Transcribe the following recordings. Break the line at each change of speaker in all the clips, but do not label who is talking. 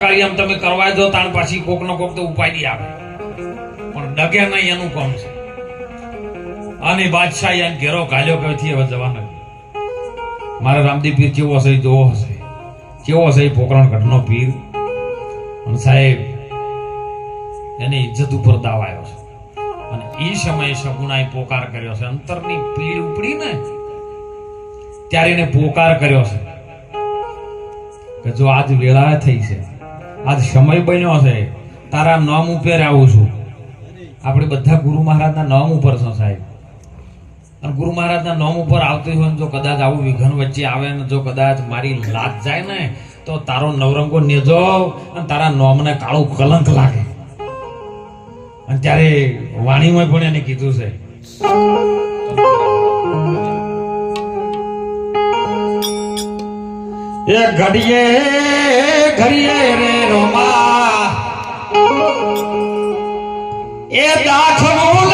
કાર્ય તમે કરવા દો, તાણ પાછી કોક નો કોક તો ઉપાડી આવે પણ ડગે નહીં એનું કોમ છે. અને બાદશાહ યાન ઘેરો ગાલ્યો કઈથી હવે જવાનો મારા રામદેવ કેવો હશે જોવો હશે. કેવો હશે એ પોકરણ ઘટનો પીર? અને સાહેબ, એની ઇજ્જત ઉપર દાવ આવ્યો છે. અને એ સમયે સગુણાએ પોકાર કર્યો છે. અંતરની પીડ ઉપડી ને, ત્યારે એને પોકાર કર્યો છે. કે જો આજ વેળા થઈ છે આજ સમય બન્યો છે. તારા નામ ઉપર આવું છું. આપણે બધા ગુરુ મહારાજના નામ ઉપર છો સાહેબ. અને ગુરુ મહારાજના નામ ઉપર આવતી હોય ને જો કદાચ આવું વિઘન વચ્ચે આવે ને જો કદાચ મારી લાત જાય ને તો તારો નવરંગો નેજો અને તારા નોમને કાળું કલંક લાગે. અને ત્યારે વાણીમાં પણ એને કીધું છે. એ ઘડીએ ઘડીએ રે રોમા. એ દાખલું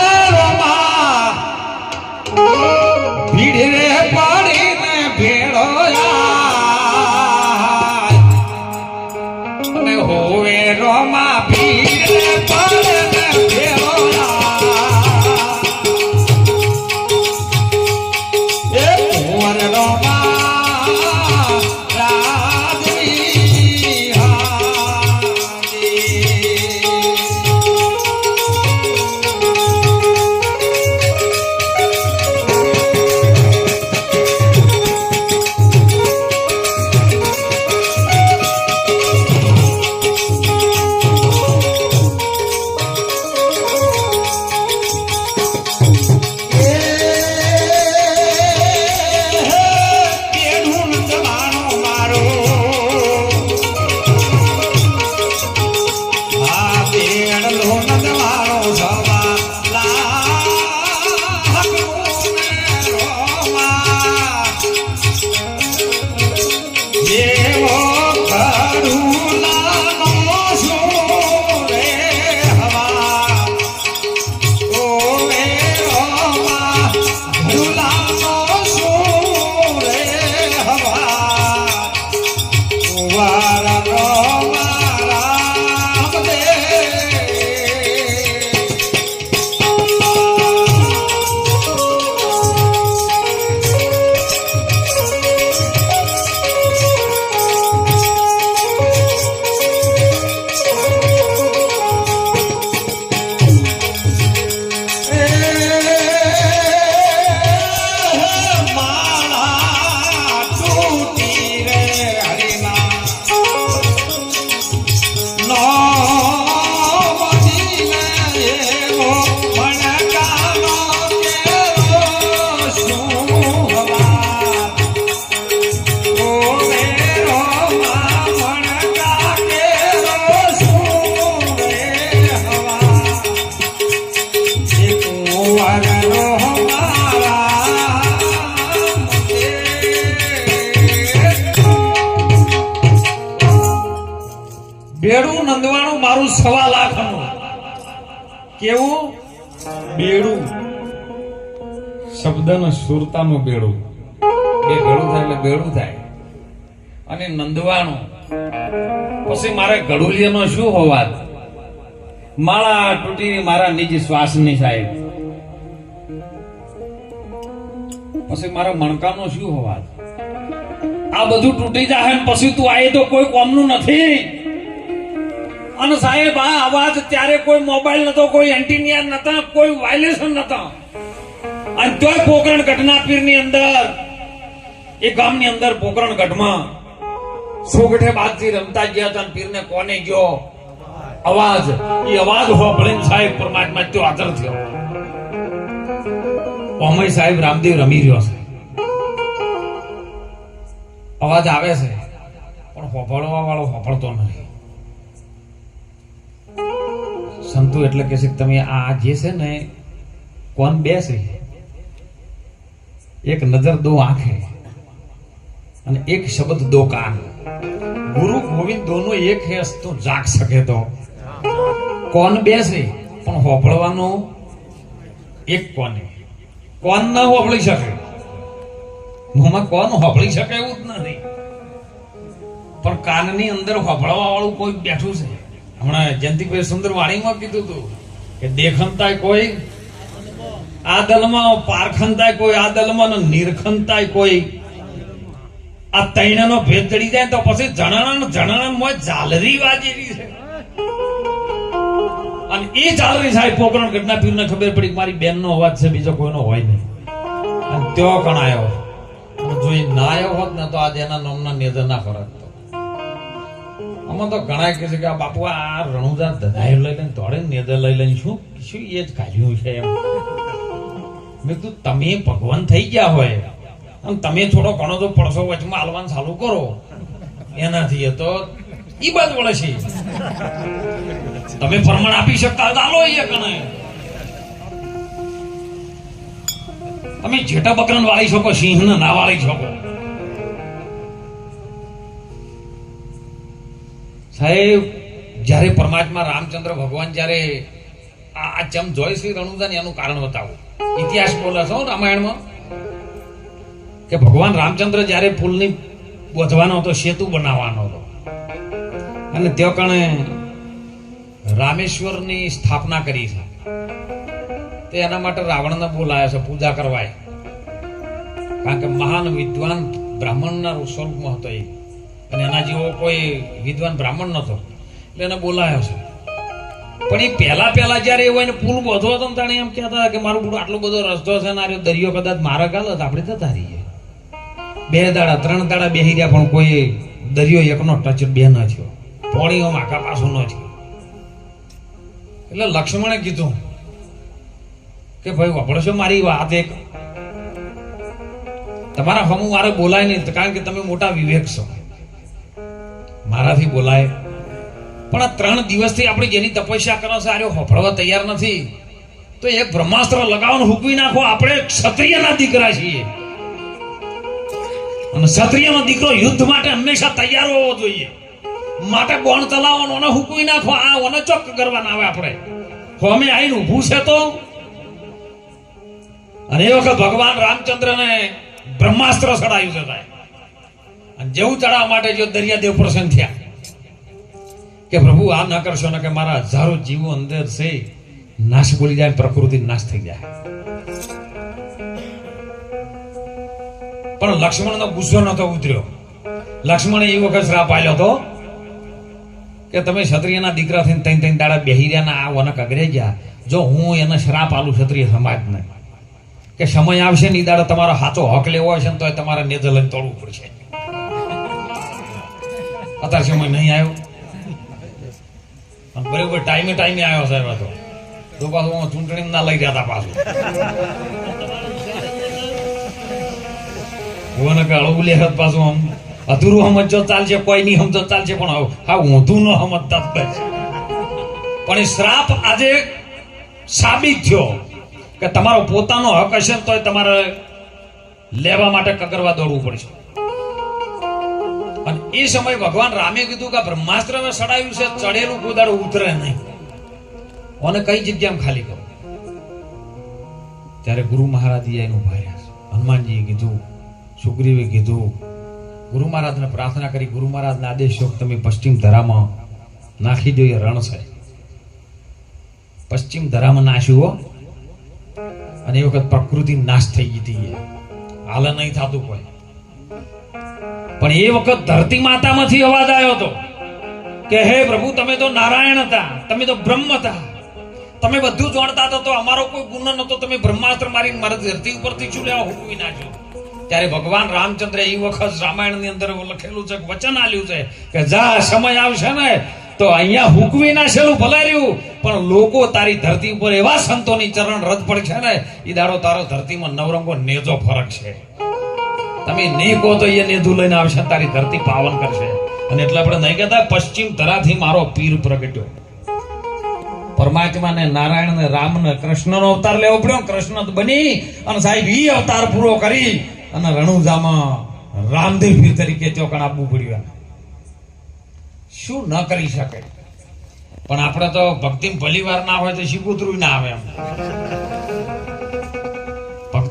બેડું નંદવાનું મારું સવા લાખનું કેવું? બેડું શબ્દનો સુરતાનું બેડું બે ભેળું થાય એટલે બેડું થાય. અને નંદવાનું. પછી મારે ગડુલિયાનો શું હોવાત? માળા તૂટી મારા નિજ શ્વાસની સાહેબ. પછી મારા મણકાનો શું હોવાત? આ બધું તૂટી જાય પછી તું આય તો કોઈ કોમનું નથી. અને સાહેબ, આ અવાજ ત્યારે કોઈ મોબાઈલ નતો, કોઈ એન્ટિનિયર નતા, કોઈ વાયલેશન નતા. અને તોય પોકરણ ઘટના પીરની અંદર, એ ગામની અંદર પોકરણ ગઢમાં સોગઠે બાદથી રમતા ગયા હતા પીરને કોને ગયો? અવાજ. એ અવાજ હોભળીને સાહેબ, પરમાત્મા તો આદર થયો. ઓમય સાહેબ રામદેવ રમી રહ્યો છે. અવાજ આવે છે, પણ હોભળવા વાળો હોભળતો નથી સંતુ એટલે કે તમે આ જે છે ને કોણ બેસે, એક નજર દો આંખે અને એક શબ્દ દો કાન. ગુરુ ગોવિંદ દોનો એક હે તો જાગ શકે તો. કોણ બેસે? પણ હોભળવાનો એક કોને? કોણ ના હોભળી શકે? મોમાં કોણ હોભળી શકે એવું જ નથી. પણ કાનની અંદર હોભળવા વાળું કોઈ બેઠું છે? હમણાં જયંતિભાઈ સુંદર વાણીમાં કીધું હતું કે દેખનતાય કોઈ આ દલમાં પારખનતાય કોઈ આ દલમાં નિરખનતાય કોઈ. આ તૈણનો ભેદ ચડી જાય તો પછી જણાણા જણાણા મોય ઝાલરી વાજેલી છે. અને એ ઝાલરી સાહેબ પોકરણ ઘટના પીરને ખબર પડી કે મારી બેનનો અવાજ છે, બીજો કોઈનો હોય નહીં. અને ત્યો કણ આવ્યો જો એ ના આવ્યો હોત ને તો આજે એના નામના નેદર ના ફરક આમાં તો ઘણા કહે છે કે આ બાપુ આ રણુદા દધાઈ લઈ લઈને તોડે નેદર લઈ લઈને શું? શું એ જ કાઢ્યું છે એમ? મેં કીધું, તમે ભગવાન થઈ ગયા હોય. અને તમે થોડો ઘણો તો પડસો વચમાં હાલવાનું ચાલુ કરો. એનાથી એ તો ઈ બાદ વળે છે. તમે ફરમણ આપી શકતા હોય એ કણે તમે જેટા બકરાને વાળી શકો, સિંહને ના વાળી શકો. સાહેબ, જ્યારે પરમાત્મા રામચંદ્ર ભગવાન જ્યારે આ ચમ જોય શ્રી રણુદા ને એનું કારણ બતાવો. ઇતિહાસ બોલે છો રામાયણમાં. કે ભગવાન રામચંદ્ર જ્યારે પુલની બોધવાનો હતો, સેતુ બનાવવાનો હતો. અને તે કણે રામેશ્વરની સ્થાપના કરી છે. તે એના માટે રાવણને બોલાયા છે, પૂજા કરવાય. કારણ કે મહાન વિદ્વાન બ્રાહ્મણના સ્વરૂપમાં હતો એ. અને એના જેવો કોઈ વિદ્વાન બ્રાહ્મણ નતો એટલે એને બોલાયો છે. પણ એ પહેલા પહેલા જ્યારે એવો એને પુલ બધો હતો ને તાણે એમ કહેતા હતા કે મારું બધું આટલો બધો રસ્તો છે ને દરિયો કદાચ મારા ગાલ તો આપણે જતા રહીએ. બે દાડા, ત્રણ દાડા બેહી રહ્યા પણ કોઈ દરિયો એકનો ટચ બે ન થયો. પોણીઓ માકા પાછું ન થયો. એટલે લક્ષ્મણે કીધું કે ભાઈ વપડશો મારી વાત એક. તમારા હમું મારે બોલાય નહીં, કારણ કે તમે મોટા વિવેક છો. મારાથી બોલાય. પણ આ ત્રણ દિવસથી આપણે જેની તપસ્યા કરો છે, આર્યો હોફળવા તૈયાર નથી. તો એક બ્રહ્માસ્ત્ર લગાવવાનું હુકવી નાખો, આપણે ક્ષત્રિયના દીકરા છીએ. અને ક્ષત્રિયનો દીકરો યુદ્ધ માટે હંમેશા તૈયાર હોવો જોઈએ. માટે બોણ ચલાવવાનો અને હુકવી નાખો, આ ઓને ચોક કરવાના આવે આપણે. હોમે આવીને ઊભું છે તો? અને એ વખત ભગવાન રામચંદ્રને બ્રહ્માસ્ત્ર ચડાયું છે સાહેબ. અને જેવું ચડાવવા માટે જો દરિયાદેવ પ્રસન્ન થયા, કે પ્રભુ આ ન કરશો ને કે મારા હજારો જીવો અંદર છે, નાશ બોલી જાય પ્રકૃતિ નાશ થઈ જાય. પણ લક્ષ્મણનો ગુસ્સો નતો ઉતર્યો. લક્ષ્મણે એ વખત શ્રાપ આપ્યો હતો કે તમે ક્ષત્રિયના દીકરા થઈને ત્રણ ત્રણ દાડા બેહી રહ્યા આ વનક અગરે ગયા. જો હું એને શ્રાપ આલું ક્ષત્રિય સમાજને, કે સમય આવશે ને એ દાડા તમારો હાથો હક લેવો હશે ને તો તમારે નેજર લઈને તોડવું પડશે. અત્યારે સમય નહીં આવ્યો. પણ બરાબર ટાઈમે ટાઈમે આવ્યો સાહેબ તો. તો પાછું ચૂંટણી ના લઈ જતા પાછું. ભુવન કે હળવું લે પાછું આમ. અધૂરું સમજો ચાલશે, કોઈ નહીં સમજો ચાલશે, પણ હા ઊંધું ન સમજતા પણ એ શ્રાપ આજે સાબિત થયો કે તમારો પોતાનો હક હશે ને તોય તમારે લેવા માટે કગરવા દોડવું પડશે. અને એ સમયે ભગવાન રામે કીધું કે બ્રહ્માસ્ત્ર સડાયું છે, ચડેલું કુદાડું ઉતરે નહીં. અને કઈ જગ્યામાં ખાલી કરો? ત્યારે ગુરુ મહારાજ એનું ભાર્યા હનુમાનજીએ કીધું, સુગ્રીવે કીધું, ગુરુ મહારાજને પ્રાર્થના કરી, ગુરુ મહારાજના આદેશ યોગ તમે પશ્ચિમ ધરામાં નાખી દો એ રણ છે. પશ્ચિમ ધરામાં નાશ્યો અને એ વખત પ્રકૃતિ નાશ થઈ ગઈ હતી. હાલ નહીં થતું કોઈ. પણ એ વખત ધરતી માતામાંથી અવાજ આવ્યો હતો કે, હે પ્રભુ, તમે તો નારાયણ હતા, તમે તો બ્રહ્મ હતા. તમે બધું જાણતા હતા તો અમારો કોઈ ગુનો નતો તમે બ્રહ્માસ્ત્ર મારી મારી ધરતી ઉપરથી શું લેવા હુકવી નાખ્યો. ત્યારે ભગવાન રામચંદ્ર એ વખત રામાયણની અંદર લખેલું છે, વચન આલ્યું છે કે, જા, સમય આવશે ને, તો અહીંયા હુકવી નાખેલું ભલે રહ્યું પણ લોકો તારી ધરતી ઉપર એવા સંતોની ચરણ રદ પડશે ને એ દાડો તારો ધરતીમાં નવરંગો નેજો ફરક છે તમે નહીં કહો તો એ નેધું લઈને આવશે, તારી ધરતી પાવન કરશે. અને એટલે આપણે નહીં કહેતા, પશ્ચિમ ધરાથી મારો પીર પ્રગટ્યો. પરમાત્મા ને નારાયણ કૃષ્ણનો અવતાર લેવો પડ્યો, કૃષ્ણ બની. અને સાહેબ, ઈ અવતાર પૂરો કરી. અને રણુજામાં રામદેવ તરીકે ચોકણ આપવું પડ્યું શું ન કરી શકે? પણ આપણે તો ભક્તિ ભલી વાર ના હોય તો શીકુતરું ના આવે એમ.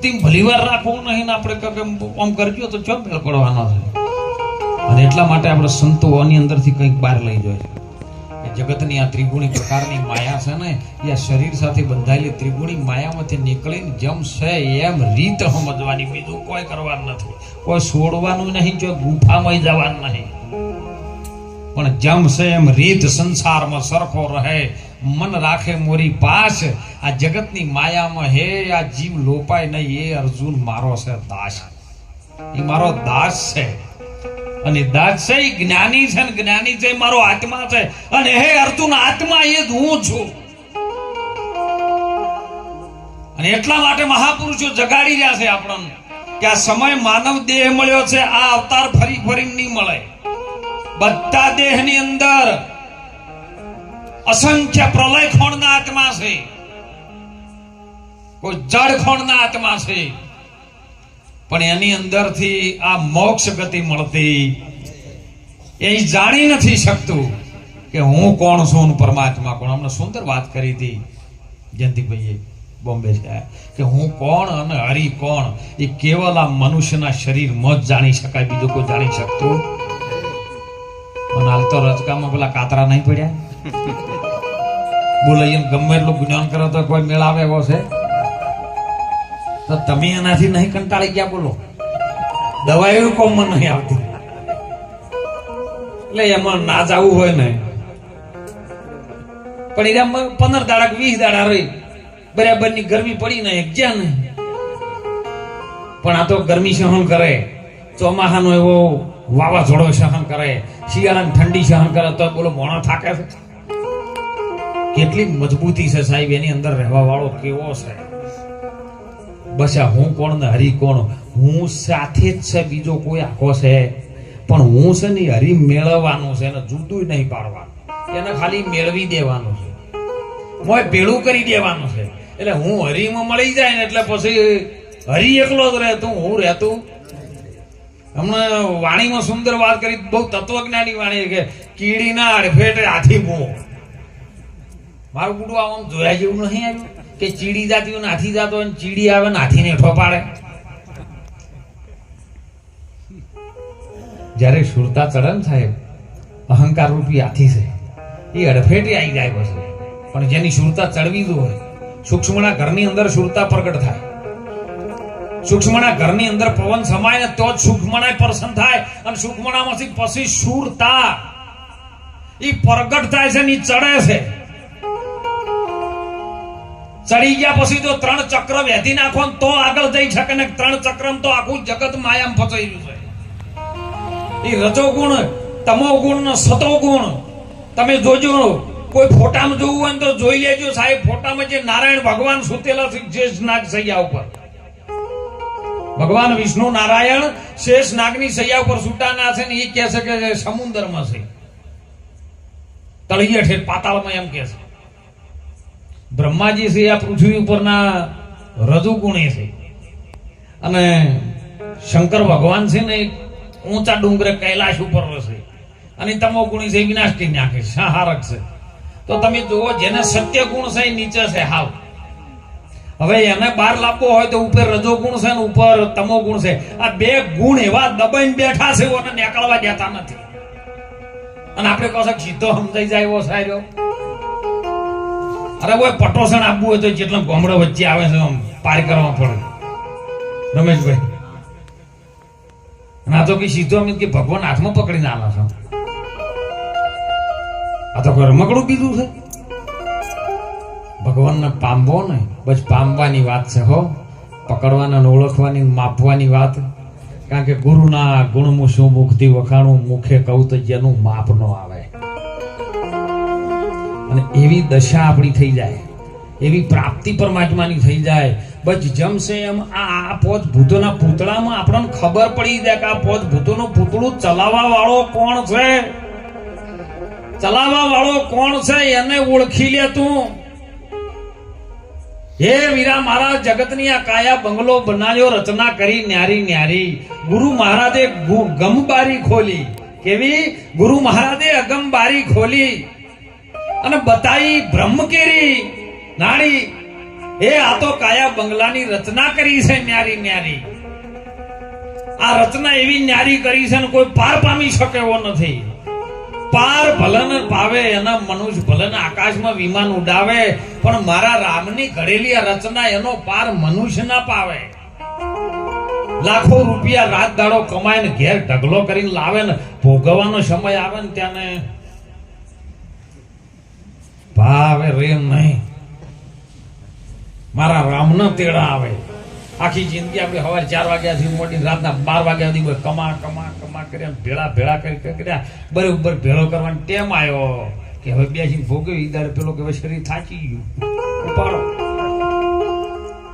ભક્તિ ભલીવાર રાખવું નહીં આપણે આમ કરજો તો ચો મેળ પડવાનો છે? અને એટલા માટે આપણે સંતો આની અંદરથી કંઈક બહાર લઈ જાય કે જગતની આ ત્રિગુણી પ્રકારની માયા છે ને, એ શરીર સાથે બંધાયેલી ત્રિગુણી માયામાંથી નીકળીને જેમ છે એમ રીત સમજવાની. બીજું કોઈ કરવાનું નથી. કોઈ છોડવાનું નહીં જો ગુફામાં જવાનું નહીં. પણ જેમ છે એમ રીત સંસારમાં સરખો રહે. મન રાખે મોરી પાસ. આ જગતની માયામાં હે, આ જીવ લોપાય નહીં, એ અર્જુન મારો છે દાસ. એ મારો દાસ છે. અને દાસ છે એ જ્ઞાની છે ને જ્ઞાની છે મારો આત્મા છે. અને હે અર્જુન, આત્મા એ જ હું છું. અને એટલા માટે મહાપુરુષો જગાડી રહ્યા છે આપણને કે આ સમય માનવ દેહ મળ્યો છે, આ અવતાર ફરી ફરી નહીં મળે. બધા દેહની અંદર અસંખ્ય પ્રલય ખોણના આત્મા છે. કોઈ જડ ખોણના આત્મા છે. પણ એની અંદરથી આ મોક્ષ ગતિ મળતી. એ જાણી નથી શકતું કે હું કોણ છું પરમાત્મા કોણ. અમને સુંદર વાત કરી હતી જયંતિભાઈએ બોમ્બે છે. કે હું કોણ અને હરિ કોણ? એ કેવલ આ મનુષ્યના શરીરમાં જ જાણી શકાય, બીજું કોઈ જાણી શકતું. અને હાલ તો રજકામાં પેલા કાતરા નહીં પડ્યા. બોલે, એમ ગમે એટલું જ્ઞાન કરો તો કોઈ મેળાવે એવો છે? તો તમે એનાથી નહીં કંટાળી ગયા બોલો. દવાઈઓ કોમમાં નહીં આવતી. એટલે એમાં ના જવું હોય ને. પણ એમાં પંદર દાડા વીસ દાડા રહી. બરાબરની ગરમી પડી ને એક જ્યાં નહીં પણ આ તો ગરમી સહન કરે. ચોમાસાનો એવો વાવાઝોડો સહન કરે. શિયાળાની ઠંડી સહન કરે. તો બોલો, મોણો થાકે છે. કેટલી મજબૂતી છે સાહેબ, એની અંદર રહેવા વાળો કેવો છે? બસ આ હું કોણ ને હરી કોણ? હું સાથે જ છે, બીજો કોઈ આખો છે. પણ હું છે ને હરી મેળવવાનું છે એને જુદું નહીં પાડવાનું. એને ખાલી મેળવી દેવાનું છે. મોય ભેળું કરી દેવાનું છે. એટલે હું હરીમાં મળી જાય ને એટલે પછી હરી એકલો જ રહેતું, હું રહેતું. હમણાં વાણીમાં સુંદર વાત કરી, બહુ તત્વજ્ઞાની વાણી કે કીડીના અડફેટે હાથી મો. મારું ગુડું આમ જોયા જેવું નહીં આવ્યું કે ચીડી જાતી નાથી જાતો હોય ચીડી આવે ને હાથીને જ્યારે સુરતા ચડે સાહેબ અહંકાર રૂપી હાથી છે, એ અડફેટે આવી જાય પછી. પણ જેની સુરતા ચડવી જો હોય સૂક્ષ્મના ઘરની અંદર સુરતા પ્રગટ થાય. સૂક્ષ્મના ઘરની અંદર પવન સમાય ને તો જ સૂક્ષ્મના પ્રસન્ન થાય અને સૂક્ષ્મણામાંથી પછી સુરતા. એ પ્રગટ થાય છે ને ચડે છે. ચડી ગયા પછી તો ત્રણ ચક્ર વેધી નાખો તો આગળ જઈ શકે ને ત્રણ ચક્રમ તો આખું જગત માયામ ફસાયેલું છે. એ રજોગુણ, તમોગુણ ને સતોગુણ, તમે જોજો, કોઈ ફોટામાં જોવું હોય તો જોઈ લેજો સાહેબ, ફોટામાં જે નારાયણ ભગવાન સુતેલા છે, શેષ નાગ સૈયા ઉપર. ભગવાન વિષ્ણુ નારાયણ શેષ નાગની સૈયા ઉપર સુટાના છે ને એ કહે છે કે સમુદ્રમાં છે. તળિયે ઠેર પાતાળમાં એમ કહે છે. બ્રહ્માજી છે, આ પૃથ્વી ઉપરના રજુગુણી છે. અને શંકર ભગવાન છે ને, ઊંચા ડુંગરે કૈલાશ ઉપર રહેશે અને તમો ગુણી છે, એ વિનાશથી નાખે છે, સંહારક છે. તો તમે જુઓ, જેને સત્ય ગુણ છે નીચે છે, હાવ. હવે એને બહાર લાવવો હોય તો ઉપર રજો ગુણ છે ને, ઉપર તમો ગુણ છે. આ બે ગુણ એવા દબાઈને બેઠા છે, એને નીકળવા દેતા નથી. અને આપણે કહો છો સીધો સમજાઈ જાય એવો સાર્યો અરે કોઈ પટોસણ આપવું હોય તો જેટલા ગોમડો વચ્ચે આવે છે આમ પાર કરવા પડે રમેશભાઈ. ના તો કે સીધો અમે કે ભગવાન હાથમાં પકડીને આલા છે. આ તો કોઈ રમકડું કીધું છે? ભગવાનને પામવો ને, બસ પામવાની વાત છે હો. પકડવાના ઓળખવાની માપવાની વાત. કારણ કે ગુરુના ગુણમું શું મુખથી વખાણું, મુખે કહું તો જેનું માપ ન આવે. અને એવી દશા આપણી થઈ જાય. એવી પ્રાપ્તિ પરમાત્માની થઈ જાય. બસ જમશે એમ આ પોચ ભૂતોના પૂતળામાં આપણને ખબર પડી જાય કે આ પોત ભૂતોનું પૂતળું ચલાવવા વાળો કોણ છે? ચલાવવા વાળો કોણ છે? એને ઓળખી લે તું. હે વીરા મારા જગતની આ કાયા બંગલો બનાવ્યો, રચના કરી, ન્યારી ન્યારી. ગુરુ મહારાજે ગમબારી ખોલી. કેવી? ગુરુ મહારાજે અગમબારી ખોલી. અને બતાઈ બ્રહ્મકેરી નાડી એ આ તો કાયા બંગલાની રચના કરી છે ન્યારી ન્યારી. આ રચના એવી ન્યારી કરી છે કોઈ પાર પામી શકે એવો નથી. પાર ભલન પાવે, એના મનુષ્ય ભલન આકાશમાં વિમાન ઉડાવે, પણ મારા રામની ઘડેલી આ રચના એનો પાર મનુષ્ય ના પાવે. લાખો રૂપિયા રાત દાડો કમાઈને ઘેર ઢગલો કરીને લાવે ને ભોગવવાનો સમય આવે ને ત્યાંને. ભાવે રેમ નહીં. મારા રામનો તેડા આવે. આખી જિંદગી આપણે સવારે ચાર વાગ્યાથી મોટી રાતના બાર વાગ્યા સુધી કમા કમા કમા કર્યા ભેળા ભેળા કરી કરી, કર્યા. બરોબર ભેળો કરવાનો ટેમ આવ્યો કે હવે બેસીને ભોગવ્યું ઈદારે પેલો કે શરીર થાકી ગયું.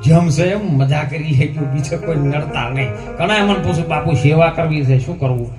જેમ છે એમ મજા કરી લેજો બીજો કોઈ નડતા નહીં. ઘણા મને પૂછું બાપુ, સેવા કરવી છે, શું કરવું?